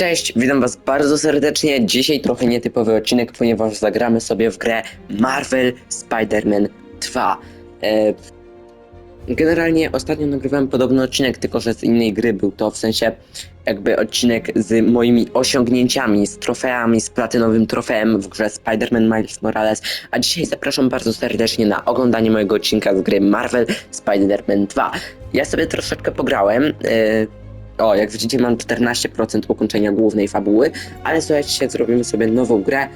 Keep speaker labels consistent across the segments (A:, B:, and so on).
A: Cześć, witam was bardzo serdecznie. Dzisiaj trochę nietypowy odcinek, ponieważ zagramy sobie w grę Marvel Spider-Man 2. E, generalnie ostatnio nagrywałem podobny odcinek, tylko że z innej gry był to, w sensie jakby odcinek z moimi osiągnięciami, z trofeami, z platynowym trofeem w grze Spider-Man Miles Morales, a dzisiaj zapraszam bardzo serdecznie na oglądanie mojego odcinka z gry Marvel Spider-Man 2. Ja sobie troszeczkę pograłem, e, o, jak widzicie, mam 14% ukończenia głównej fabuły, ale słuchajcie, zrobimy sobie nową grę,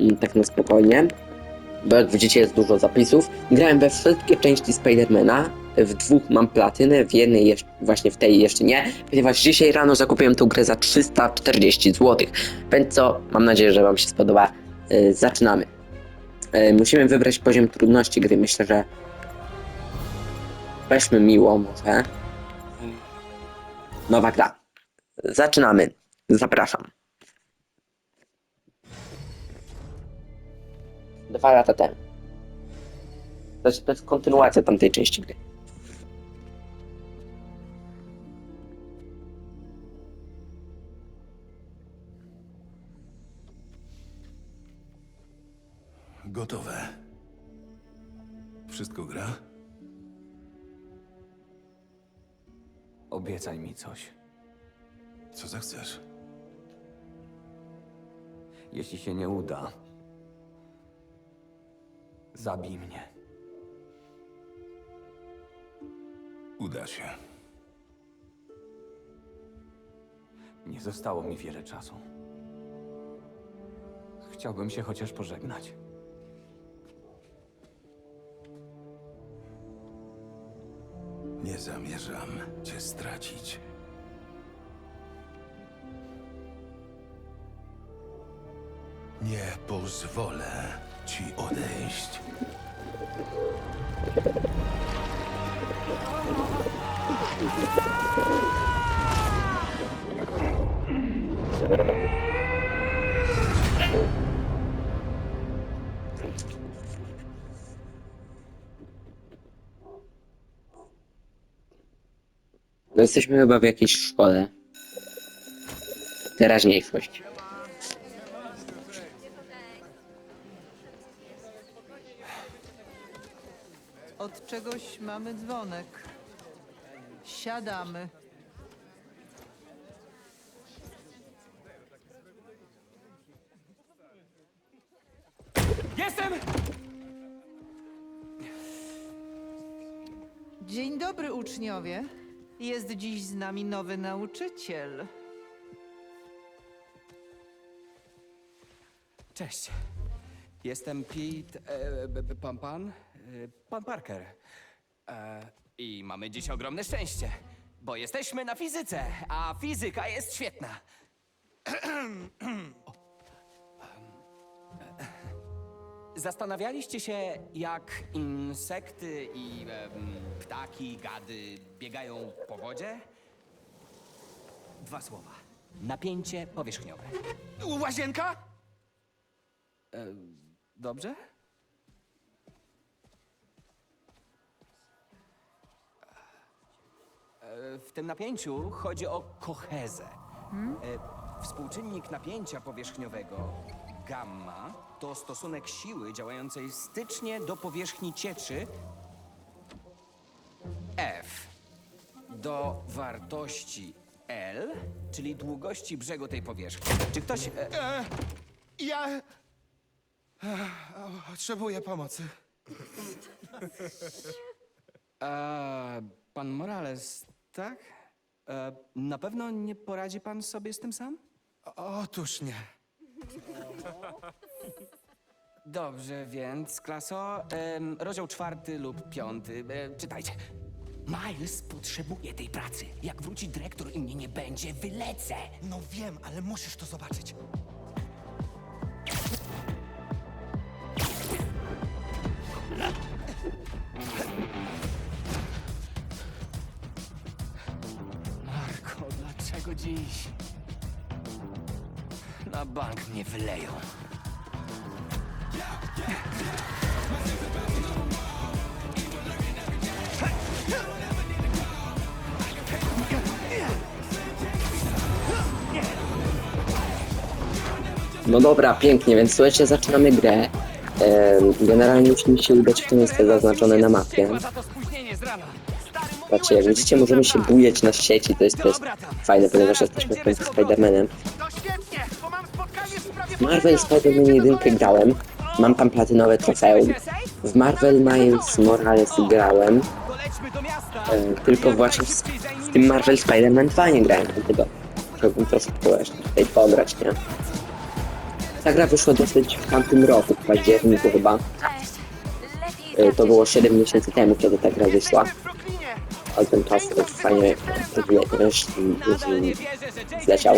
A: mm, tak na spokojnie, bo jak widzicie, jest dużo zapisów. Grałem we wszystkie części Spidermana, w dwóch mam platynę, w jednej jeszcze, właśnie w tej jeszcze nie, ponieważ dzisiaj rano zakupiłem tę grę za 340 zł. Więc co, mam nadzieję, że Wam się spodoba. Yy, zaczynamy. Yy, musimy wybrać poziom trudności gry, myślę, że weźmy miło może. Nowa gra. Zaczynamy. Zapraszam. Dwa lata temu. To jest, kontynuacja tamtej części gry.
B: Gotowe. Wszystko gra?
C: Obiecaj mi coś.
B: Co zechcesz?
C: Jeśli się nie uda, zabij mnie.
B: Uda się.
C: Nie zostało mi wiele czasu. Chciałbym się chociaż pożegnać.
B: Nie zamierzam cię stracić. Nie pozwolę ci odejść.
A: No jesteśmy chyba w jakiejś szkole. Teraźniejszość.
D: Od czegoś mamy dzwonek. Siadamy.
C: Jestem!
D: Dzień dobry, uczniowie. Jest dziś z nami nowy nauczyciel.
E: Cześć. Jestem Pete. E, b- pan pan? E, pan Parker. E, I mamy dziś ogromne szczęście, bo jesteśmy na fizyce, a fizyka jest świetna. Zastanawialiście się, jak insekty i em, ptaki, gady biegają po wodzie? Dwa słowa. Napięcie powierzchniowe. Łazienka? Dobrze? E, W tym napięciu chodzi o kohezę. E, Współczynnik napięcia powierzchniowego, gamma, to stosunek siły działającej stycznie do powierzchni cieczy F do wartości L, czyli długości brzegu tej powierzchni. Czy ktoś... E,
B: Ja. Potrzebuję pomocy.
E: E, pan Morales, tak? E, na pewno nie poradzi pan sobie z tym sam?
B: Otóż nie.
E: Dobrze, więc klaso, em, rozdział czwarty lub piąty. E, czytajcie. Miles potrzebuje tej pracy. Jak wróci dyrektor i mnie nie będzie, wylecę.
F: No wiem, ale musisz to zobaczyć.
E: Wyleją.
A: No dobra, pięknie, więc słuchajcie, zaczynamy grę. Em, generalnie musimy się udać w to miejsce zaznaczone na mapie.
E: Chyba za to spóźnienie z rana. Stary, mówiłem,
A: Patrzcie, jak widzicie, możemy się bujać na sieci, to jest, to jest fajne, ponieważ jesteśmy w końcu Spider-Manem. Marvel Spider-Man 1 grałem, mam tam platynowe trofeum. W Marvel Miles Morales grałem, e, tylko właśnie w, w tym Marvel Spider-Man 2 nie grałem, dlatego chciałbym troszkę jeszcze tutaj pograć, nie? Ta gra wyszła dosyć w tamtym roku, w październiku chyba. E, To było 7 miesięcy temu, kiedy ta gra wyszła. Ale ten czas fajnie
E: Jason
A: zleciał.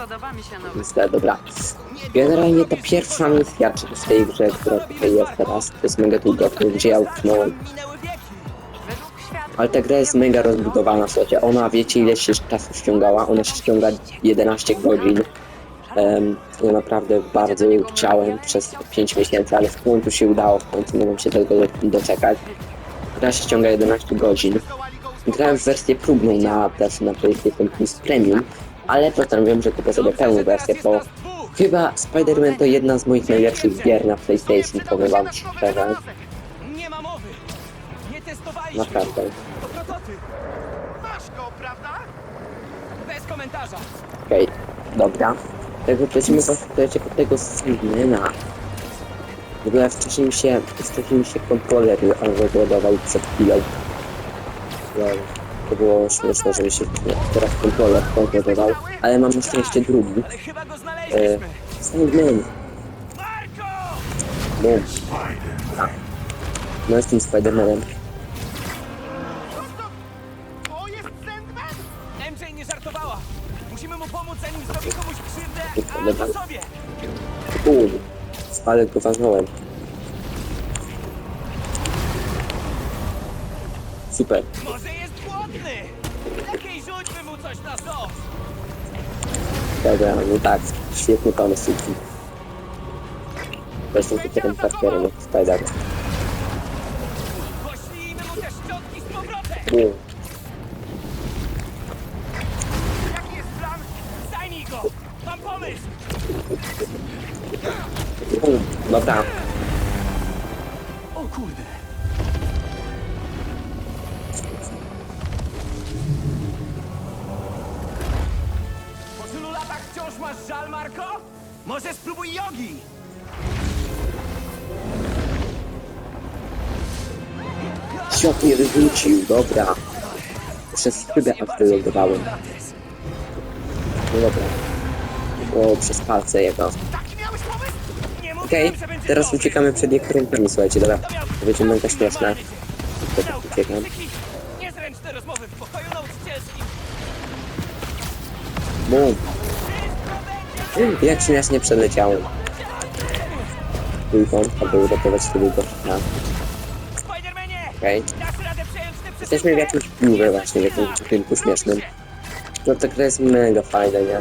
G: Podoba mi się nowy.
A: Tak, dobra. Generalnie ta pierwsza misja w tej grze, która tutaj jest teraz, to jest mega długa, gdzie ja utknąłem.
G: Według.
A: Ale ta gra jest mega rozbudowana, słuchajcie. Ona, wiecie ile się czasu ściągała? Ona się ściąga 11 godzin. Ja naprawdę bardzo chciałem przez 5 miesięcy, ale w końcu się udało, w końcu mogłem się tego do- doczekać. Gra się ściąga 11 godzin. Grałem w wersję próbną na też na PlayStation Plus Premium, ale postanowiłem, że kupię sobie pełną wersję, bo chyba Spider-Man to jedna z moich najlepszych gier na PlayStation, powiem wam szczerze.
E: Nie ma mowy. Nie testowaliśmy.
A: Naprawdę.
E: To prototyp.
B: Masz go, prawda?
E: Bez komentarza.
A: Okej, dobra. Tego lecimy właśnie od tego Sandmana. W ogóle wcześniej mi się, wcześniej mi się kontroler rozładował przed chwilą. Lol. To było śmieszne, że mi się teraz kontroler rozładował, ale mam na szczęście drugi.
E: Ale chyba go
A: E,
E: znaleźliśmy.
A: Sandman,
E: Marko!
A: boom. A. No jestem Spider-Manem.
B: To jest Sandman?
E: MJ nie żartowała. Musimy mu pomóc, zanim zrobi komuś krzywdę,
A: Dobra.
E: albo sobie.
A: Boom. Ale go walnąłem. Super.
E: Może jest głodny. Lepiej rzućmy mu coś na sos.
A: Dobra, no tak, świetny pomysł. Suki. Jestem Peterem Parkerem, jak Spider.
E: Poślijmy mu te szczotki z powrotem.
A: Boom. Dobra. Przez chybę aż wylądowałem. No dobra. O, przez palce jego. Okej,
E: będzie
A: teraz uciekamy przed niekorętami, słuchajcie, dobra.
E: To
A: będzie mega śmieszne.
E: Nauka,
A: tak uciekam.
E: będzie
A: Jak śmiesznie przeleciałem. Trójką, aby uratować tego gościa. Okej.
E: Dasz
A: Jesteśmy w jakimś biurze właśnie, w jakimś budynku śmiesznym. No ta gra jest mega fajna, nie?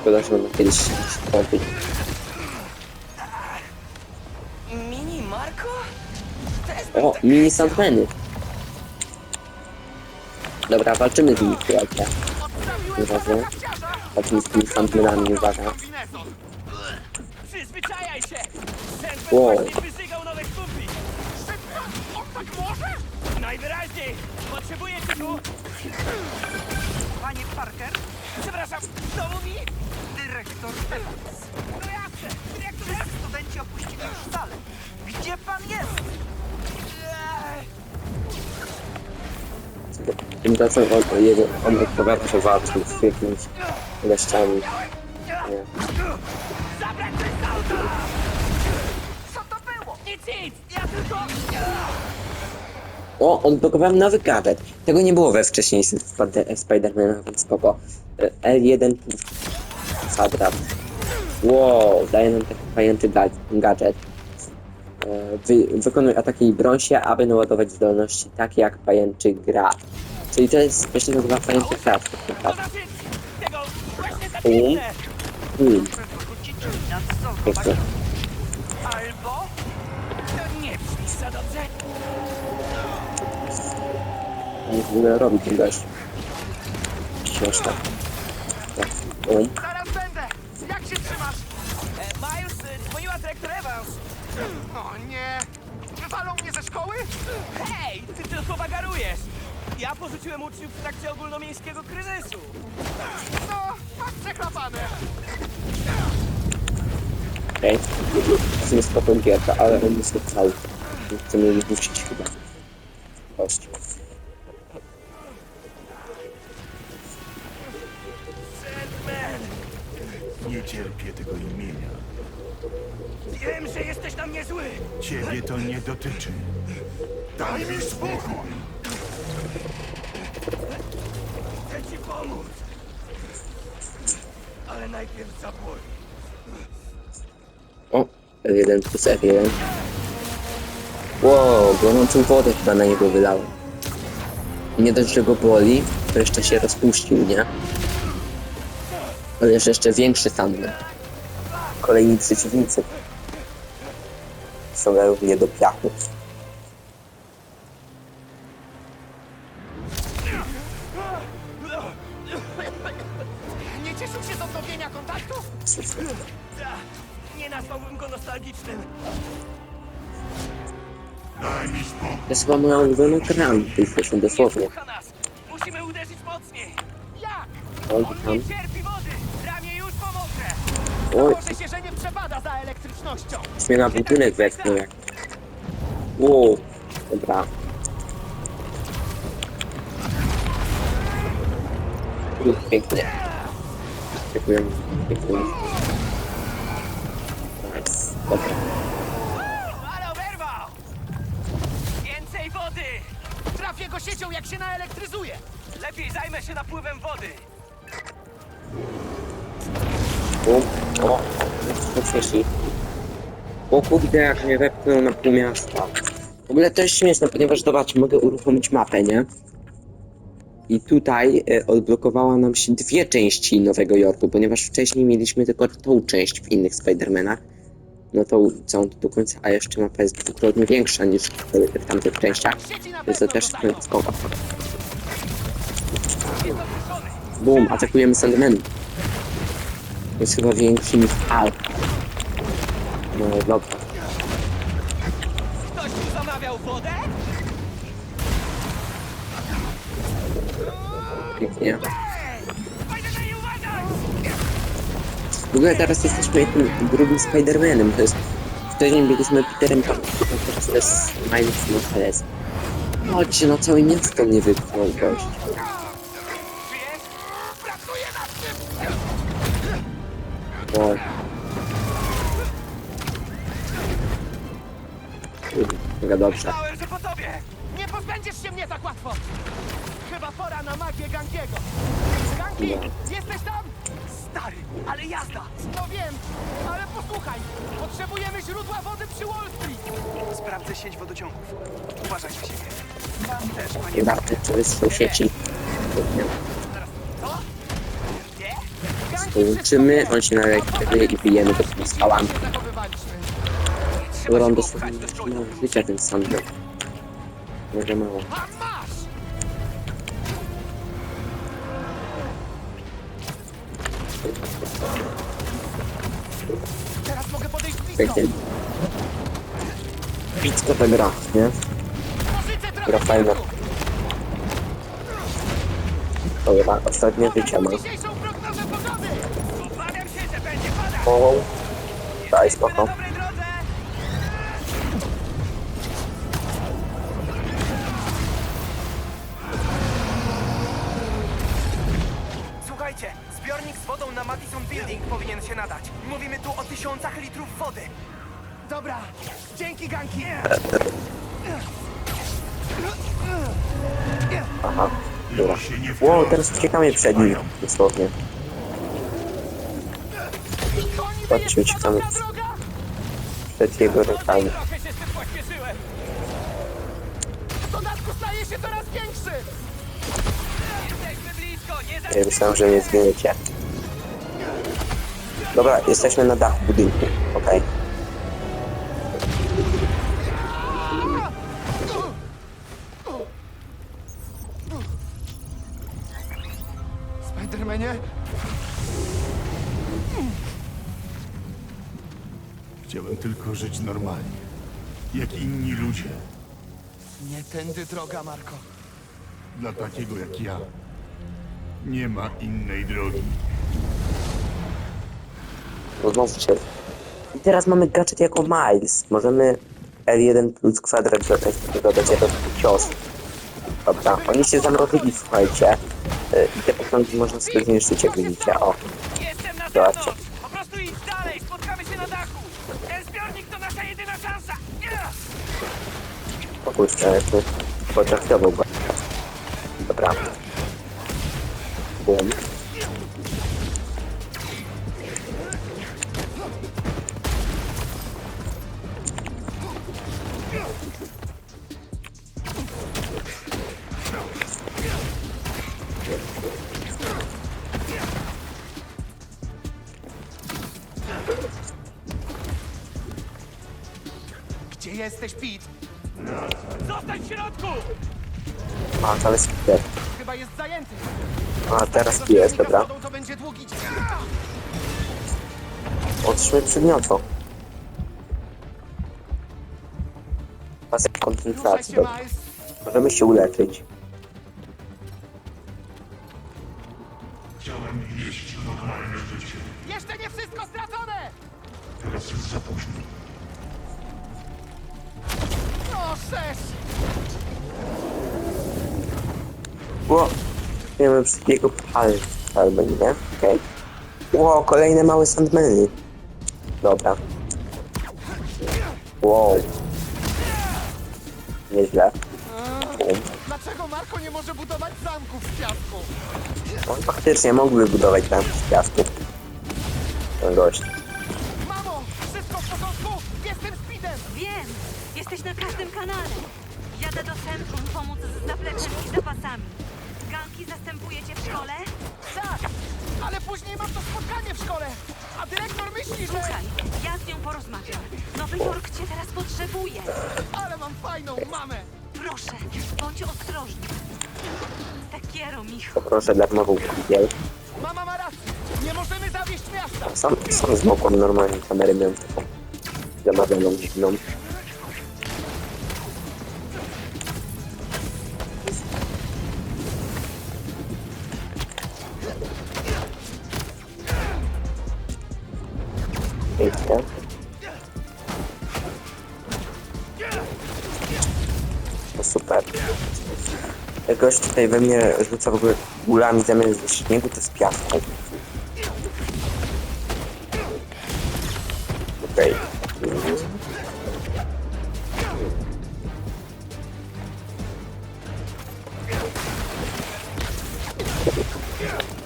A: Szkoda, że ona kiedyś się.
E: Mini Marko?
A: O, mini Sandmany. Dobra, walczymy z nimi, słuchajcie. Uważaj. Walczymy z tymi Sandmanami, uwaga.
B: Kombinezon.
E: Przyzwyczajaj się!
A: Wow.
B: Szybko! On tak może?
E: Najwyraźniej! Potrzebuję cię tu!
D: Panie Parker,
E: Przepraszam, znowu mi?
D: dyrektor Evans.
E: No jasne! Dyrektor
D: Studenci opuścili już salę. Gdzie pan jest?
A: Tymczasem on, jego, on odpowiada, że walczył z jakimiś gościami. Nie.
E: Zabrać coś z auta!
D: Co to było?
E: Nic, nic! Ja tylko...
A: O, odblokowałem nowy gadżet. Tego nie było we wcześniejszych Spade- Spider-Manach, więc spoko. E, L1 kwadrat. Wow, daje nam taki pajęty ga- gadżet. E, Wy, wykonuj ataki się, aby naładować zdolności takie jak pajęczy gracz. Czyli to jest właśnie nazywa pajęczy tak
E: za
A: Um.
E: piękne!
A: Ogóle robi ten gość. Śmieszne. Tak. Um.
B: Zaraz będę! Jak się trzymasz?
E: E, Miles, e, dzwoniła dyrektor Evans.
B: O nie! Wywalą mnie ze szkoły?
E: Hej, ty tylko wagarujesz. Ja porzuciłem uczniów w trakcie ogólnomiejskiego kryzysu.
B: No, masz przeklapane!
A: Okej. To jest spoko gierka, ale on jest cały. Chcemy jej puścić chyba. Chodź.
H: Dotyczy. Daj mi spokój!
E: Chcę ci pomóc. Ale najpierw zapłać.
A: O, F1 plus F1. Wow, gorącą wodę chyba na niego wylałem. Nie dość, że go boli, to jeszcze się rozpuścił, nie? Ale jeszcze większy Sandman. Kolejni przeciwnicy. Równie do piachu.
B: Nie cieszył się z odnowienia kontaktu?
E: Nie nazwałbym go nostalgicznym.
A: To jest chyba moja ulubiona gra w PlayStation, dosłownie.
E: Słucha nas. Musimy uderzyć mocniej.
B: Jak?
A: Oj,
E: On
A: tam.
E: nie cierpi wody. Ramię już pomoże.
A: Oj,
B: Może się, że nie przepada za elektrycznością.
A: Mnie na budynek wepchnął jak... Wow, dobra. Uf, Pięknie. Dziękuję. Dziękuję. Nice. Dobra.
E: Więcej wody.
B: Trafię go siecią, jak się naelektryzuje.
E: Lepiej zajmę się napływem wody.
A: O, o, mocniejsi. O kurde, jak mnie wepchnął na pół miasta. W ogóle to jest śmieszne, ponieważ zobacz, mogę uruchomić mapę, nie? I tutaj e, odblokowała nam się dwie części Nowego Jorku, ponieważ wcześniej mieliśmy tylko tą część w innych Spider-Manach. No tą całą do końca, a jeszcze mapa jest dwukrotnie większa niż w, tamtych częściach. Więc to też spoko. Boom, atakujemy Sandman. Jest chyba większy niż Alp. No dobra.
E: Ktoś tu zamawiał wodę?
A: Pięknie.
E: Spidermanie, uważaj!
A: W ogóle teraz jesteśmy tym drugim Spider-Manem. To jest... Wcześniej byliśmy Peterem Parkerem, a teraz to jest Miles Morales. Chodźcie, na całe miasto mnie wypchnął gość. Dobrze.
E: Myślałem, że po tobie.
B: Nie pozbędziesz się mnie tak łatwo! Chyba pora na magię Gangiego. Gangi,
A: No.
B: jesteś tam?
E: Stary, ale jazda.
B: No wiem, ale posłuchaj. Potrzebujemy źródła wody przy Wall Street.
F: Sprawdzę sieć wodociągów. Uważaj na siebie. Pan też, panie.
A: Wyschną sieci.
E: Co? Nie?
B: Gangi
A: Połączymy, on się naelektryzuje i bijemy go tymi skałami.
E: Trzeba
A: dosłownie
E: popchać do szkoły.
A: życia ten Sandman. Może mało.
B: A masz! Teraz mogę podejść blisko.
A: Pięknie. Ta gra, nie? Gra fajna.
B: czasu.
A: Dobra, ostatnie życie ma.
B: Dzisiejszą prognozę pogody.
E: Obawiam się, że będzie padać.
A: O, daj spoko. Aha, dobra. Wow, teraz uciekamy przed nim, dosłownie. Patrzcie, uciekamy przed jego rękami.
E: Nie
A: Ja myślałem, że mnie zmienicie. Dobra, jesteśmy na dachu budynku, okej.
E: Tędy droga, Marko.
H: Dla takiego jak ja. Nie ma innej drogi.
A: No się. I teraz mamy gadżet jako Miles. Możemy L1 plus kwadrat dodać, dodać jako taki cios. Dobra, oni się zamrozili, słuchajcie. Y, I te pokrągi można sobie zniszczyć, jak widzicie. O,
F: Jestem na
A: Zobaczcie.
F: zewnątrz!
A: O kurczę, tu potraktował go. Dobra. Bum. A, teraz
B: Do
A: tu jest,
B: zbiornika z
A: dobra.
B: to będzie długi.
A: Pasek
B: Ruszaj
A: koncentracji. Dobra. Możemy się uleczyć. Wiemy wszystkiego palec. Albo nie, okej. Ło, kolejne małe sandmeny. Dobra. Wow. Nieźle. Bum.
B: Dlaczego Marko nie może budować zamków z piasku?
A: On faktycznie mógłby budować tam z piasku. Ten gość.
B: Mamo, wszystko w porządku? Jestem Speedem!
G: Wiem, jesteś na każdym kanale. Jadę do centrum pomóc z zapleczem i zapasami. Ganki zastępuje cię w szkole?
B: Tak, ale później mam to spotkanie w szkole, a dyrektor myśli, że...
G: Słuchaj, ja z nią porozmawiam. Nowy Jork cię teraz potrzebuje.
B: Ale mam fajną mamę!
G: Proszę, bądź ostrożny. Takiero, Michu.
A: Poproszę darmową kupiel.
B: Mama ma rację, nie możemy zawieść miasta!
A: Sam, sam zmokłem normalnie kamerę miałem taką zamawianą dziwną. Tutaj we mnie rzuca w ogóle gulami zamiast śniegu, to z piasku. Okej.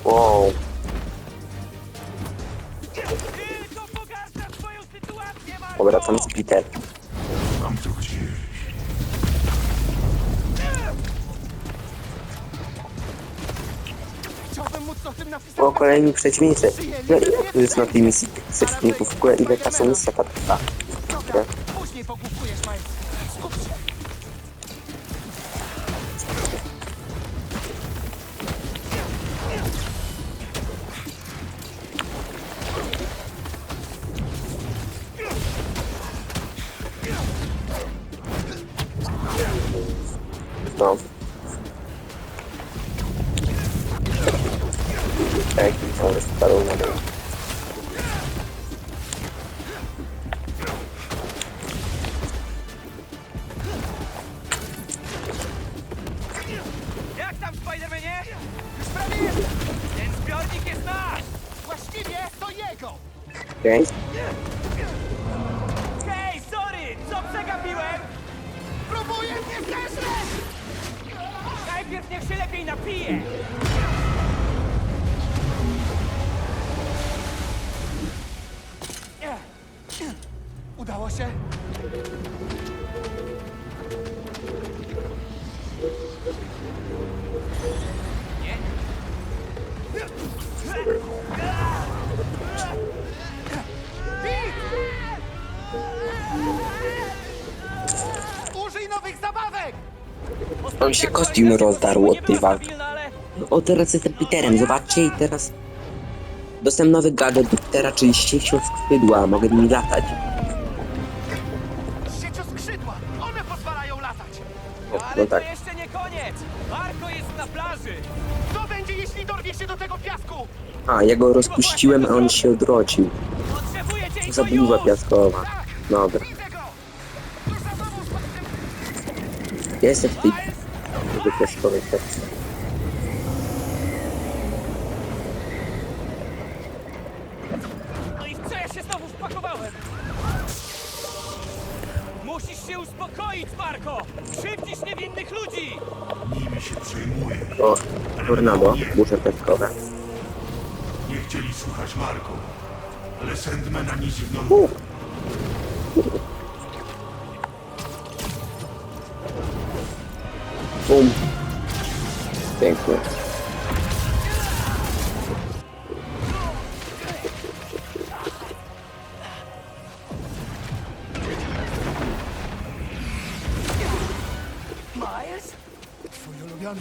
A: Wow.
F: Tylko pogarsza
B: o tym napisać...
A: O, kolejni przeciwnicy. Ile tu jest na tych przeciwników? W ogóle ile czasu misja ta trwa? On się kostium rozdarł od tej
F: Nie
A: walki. O, teraz jestem Peterem, zobaczcie i teraz... Dostałem nowy gadżet do Petera, czyli siecią skrzydła, mogę nimi latać.
B: skrzydła! One pozwalają latać!
A: O,
E: Ale
A: no tak.
E: to jeszcze nie koniec! Marko jest na plaży!
B: Co będzie, jeśli dorwie się do tego piasku?
A: A, ja go rozpuściłem, a on się odrodził.
E: Potrzebujecie
A: piaskowa.
B: Tak!
A: Dobra. Ja jestem w tej piaskowej sekcji.
E: No i w co ja się znowu wpakowałem? Musisz się uspokoić, Marko! Krzywdzisz niewinnych ludzi!
H: Nimi się przejmuję.
A: O, tornado, burze piaskowe.
H: Nie chcieli słuchać Marko. Ale Sandmana nic ignoruje.
A: Bum. Pięknie.
B: Twój ulubiony.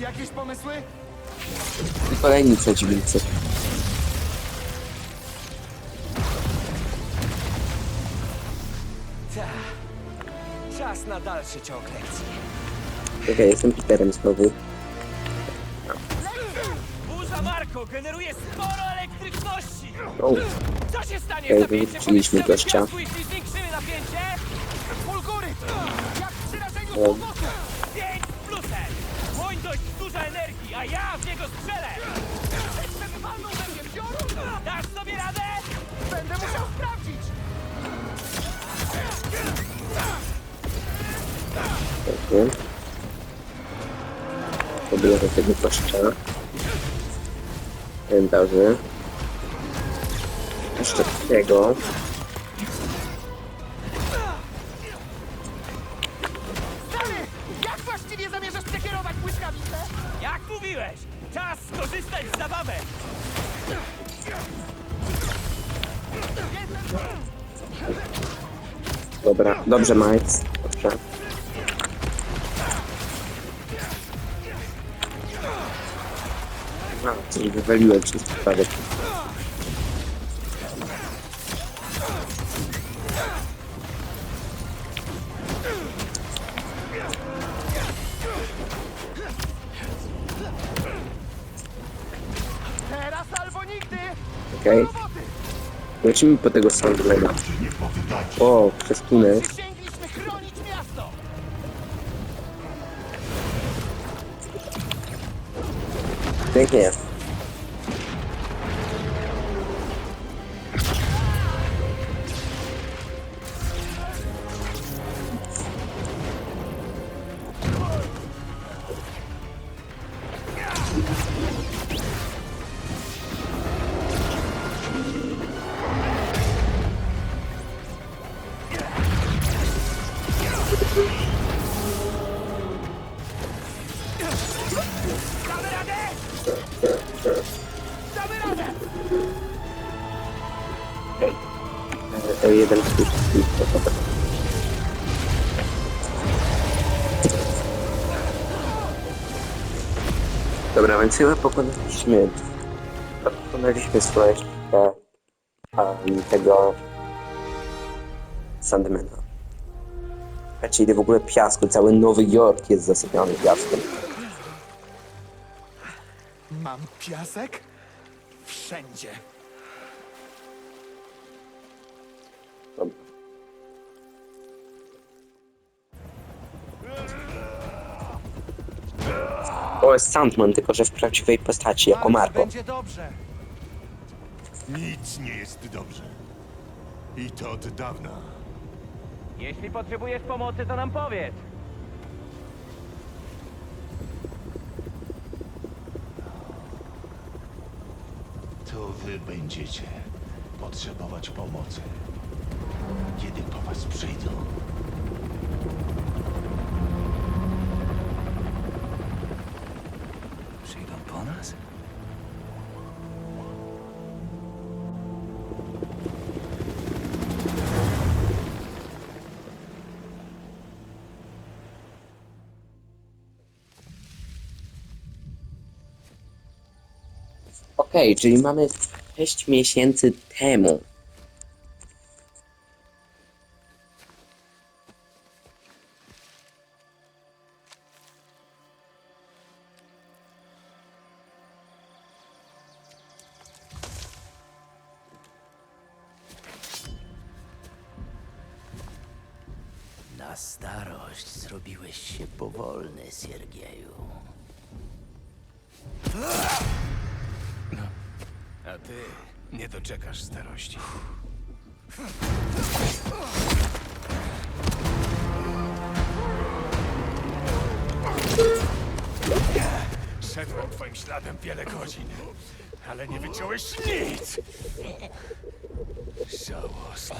B: Jakieś pomysły?
A: I kolejni przeciwnicy.
E: Czas na dalszy ciąg lekcji.
A: Okej, jestem Peterem znowu.
E: Burza Marko generuje sporo elektryczności!
A: O,
E: Co się stanie
A: Okej, wyrzuciliśmy gościa.
E: jeśli zwiększymy napięcie?
B: Fulguryt! Jak w przerażeniu
A: O.
B: północy!
E: 5 z plusem! Moń dość dużo energii, a ja w niego strzelę!
B: Chcemy walną we mnie wziorą?
E: Dasz sobie radę?
B: Będę musiał sprawdzić!
A: Dziękuję. Pobiorę tego gościa. Dobrze. Jeszcze tego.
B: Jak właściwie zamierzasz przekierować błyskawicę?
E: Jak mówiłeś, czas skorzystać z zabawek!
A: Dobra, dobrze, Miles. Wywaliłem przez przypadek.
B: Teraz albo nigdy!
A: Okej.
B: Roboty!
A: Lecimy po tego
H: poddać.
A: O, przez tunel.
B: Przysięgliśmy chronić miasto!
A: Pięknie. Jeden plus. Dobra, więc chyba pokonaliśmy pokonaliśmy Słoneczkę um, tego Sandmana. Czyli w ogóle piasku, cały Nowy Jork jest zasypiony piaskiem.
B: Mam piasek? Wszędzie.
A: To jest Sandman, tylko że w prawdziwej postaci, jako Marko.
B: Będzie dobrze.
H: Nic nie jest dobrze. I to od dawna.
E: Jeśli potrzebujesz pomocy, to nam powiedz.
H: To wy będziecie potrzebować pomocy. Kiedy po was. Przyjdą
A: czyli mamy 6 miesięcy temu.
I: Na starość zrobiłeś się powolny, Siergieju.
H: A ty nie doczekasz starości. Szedłem twoim śladem wiele godzin, ale nie wyciąłeś nic! Żałosne.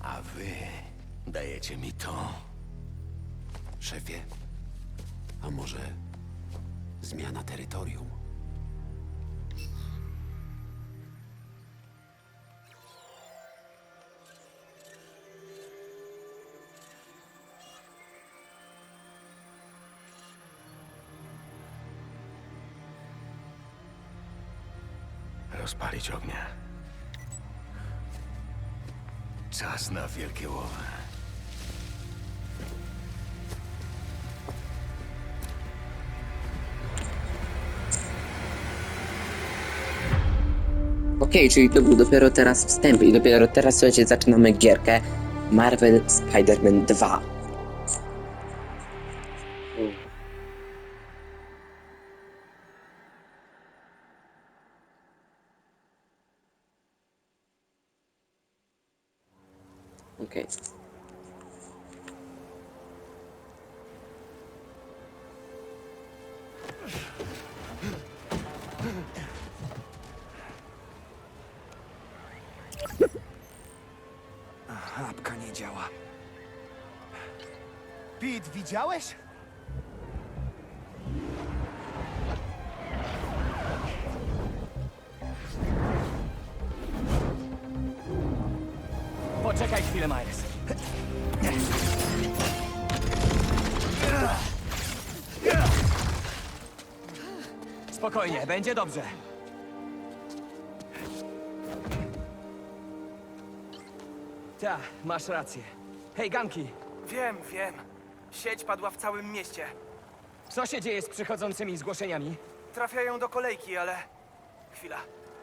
H: A wy dajecie mi to.
I: Szefie, a może zmiana terytorium?
H: Rozpalić ognia. Czas na wielkie łowy.
A: Okej, czyli to był dopiero teraz wstęp i dopiero teraz słuchajcie, zaczynamy gierkę Marvel Spider-Man 2. Okej.
F: Apka nie działa. Widziałeś?
E: Spokojnie, będzie dobrze. Ta, masz rację. Hej, Ganki,
F: Wiem, wiem. Sieć padła w całym mieście.
E: co się dzieje z przychodzącymi zgłoszeniami?
F: Trafiają do kolejki, ale... Chwila.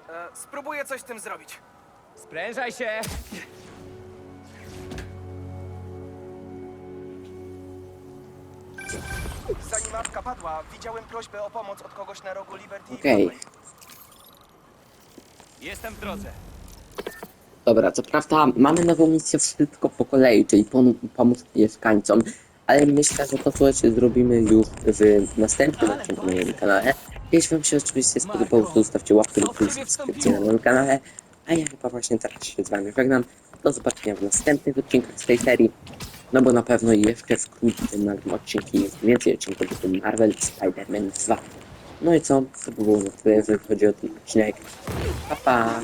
F: E, spróbuję coś z tym zrobić.
E: Sprężaj się!
F: Zanim apka padła, widziałem prośbę o pomoc od kogoś na rogu Liberty i
A: Okej.
F: Broadway.
E: Jestem w drodze.
A: Dobra, co prawda mamy nową misję wszystko po kolei, czyli pom pomóc mieszkańcom, ale myślę, że to słuchajcie zrobimy już w następnym odcinku na moim kanale. Jeśli wam się oczywiście spodobało, to zostawcie łapkę góry, subskrypcję na moim kanale, a ja chyba właśnie teraz się z wami żegnam. Do zobaczenia w następnych odcinkach z tej serii, no bo na pewno jeszcze wkrótce na tym jest więcej odcinków do Marvel Spider-Man 2. No i co? To by było na tyle, jeżeli chodzi o ten odcinek. Pa, pa!